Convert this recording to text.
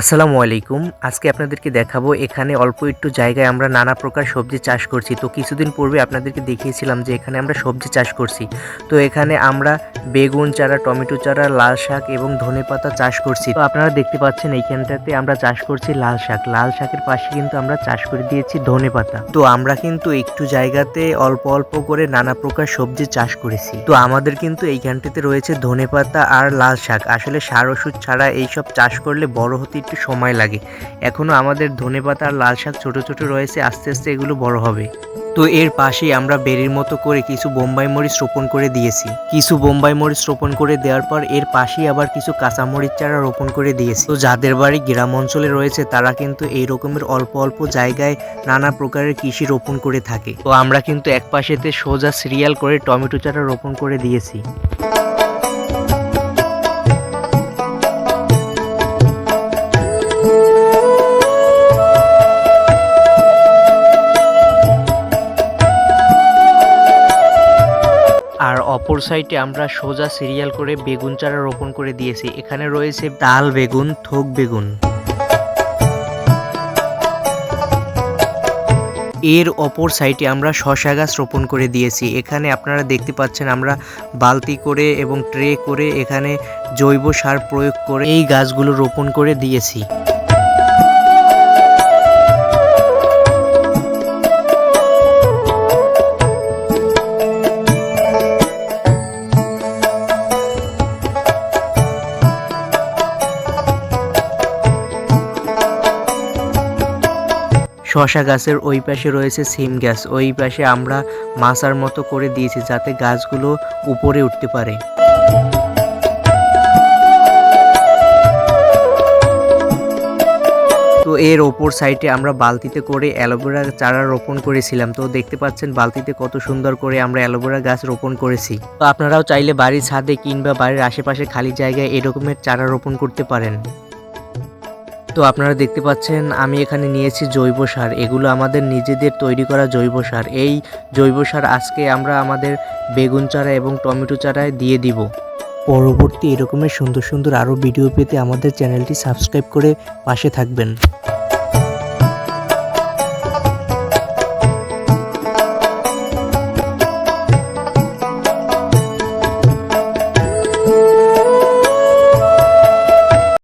আসসালামু আলাইকুম। আজকে আপনাদেরকে দেখাবো, এখানে অল্প একটু জায়গায় আমরা নানা প্রকার সবজি চাষ করছি। তো কিছুদিন পূর্বে আপনাদেরকে দেখিয়েছিলাম যে এখানে আমরা সবজি চাষ করছি। তো এখানে আমরা বেগুন চারা, টমেটো চারা, লাল শাক এবং ধনেপাতা চাষ করছি। তো আপনারা দেখতে পাচ্ছেন এইখানটাতে আমরা চাষ করছি লাল শাক। লাল শাকের পাশে কিন্তু আমরা চাষ করে দিয়েছি ধনেপাতা তো আমরা কিন্তু একটু জায়গাতে অল্প অল্প করে নানা প্রকার সবজি চাষ করেছি। তো আমাদের কিন্তু এইখানটাতে রয়েছে ধনেপাতা আর লাল শাক। আসলে সার ওষুধ ছাড়া এইসব চাষ করলে বড় হতে একটু সময় লাগে। এখনও আমাদের ধনেপাতা আর লাল শাক ছোটো ছোটো রয়েছে, আস্তে আস্তে এগুলো বড় হবে। তো এর পাশেই আমরা বেরির মতো করে কিছু বোম্বাই মরিচ রোপণ করে দিয়েছি। কিছু বোম্বাই মরিচ রোপণ করে দেওয়ার পর এর পাশেই আবার কিছু কাঁচা মরিচ চারা রোপণ করে দিয়েছি। তো যাদের বাড়ি গ্রাম অঞ্চলে রয়েছে, তারা কিন্তু এই রকমের অল্প অল্প জায়গায় নানা প্রকারের কৃষি রোপণ করে থাকে। তো আমরা কিন্তু এক পাশেতে সোজা সিরিয়াল করে টমেটো চারা রোপণ করে দিয়েছি। আর অপর সাইডে আমরা সোজা সিরিয়াল করে বেগুন চারা রোপণ করে দিয়েছি। এখানে রয়েছে ডাল বেগুন, থোক বেগুন। এর অপর সাইডে আমরা শশা গাছ রোপণ করে দিয়েছি। এখানে আপনারা দেখতে পাচ্ছেন আমরা বালতি করে এবং ট্রে করে এখানে জৈব সার প্রয়োগ করে এই গাছগুলো রোপণ করে দিয়েছি। শশা গাছের ওই পাশে রয়েছে সিম গাছ ওই পাশে আমরা মাচার মতো করে দিয়েছি যাতে গাছগুলো উপরে উঠতে পারে। তো এর ওপর সাইডে আমরা বালতিতে করে অ্যালোভেরা চারা রোপণ করেছিলাম। তো দেখতে পাচ্ছেন বালতিতে কত সুন্দর করে আমরা অ্যালোভেরা গাছ রোপণ করেছি। তো আপনারাও চাইলে বাড়ির ছাদে কিংবা বাড়ির আশেপাশে খালি জায়গায় এরকমের চারা রোপণ করতে পারেন। তো আপনারা দেখতে পাচ্ছেন, আমি এখানে নিয়েছি জৈব সার। এগুলো আমাদের নিজেদের তৈরি করা জৈব সার। এই জৈব সার আজকে আমরা আমাদের বেগুন চারা এবং টমেটো চারায় দিয়ে দিব। পরবর্তী এরকমের সুন্দর সুন্দর আরও ভিডিও পেতে আমাদের চ্যানেলটি সাবস্ক্রাইব করে পাশে থাকবেন।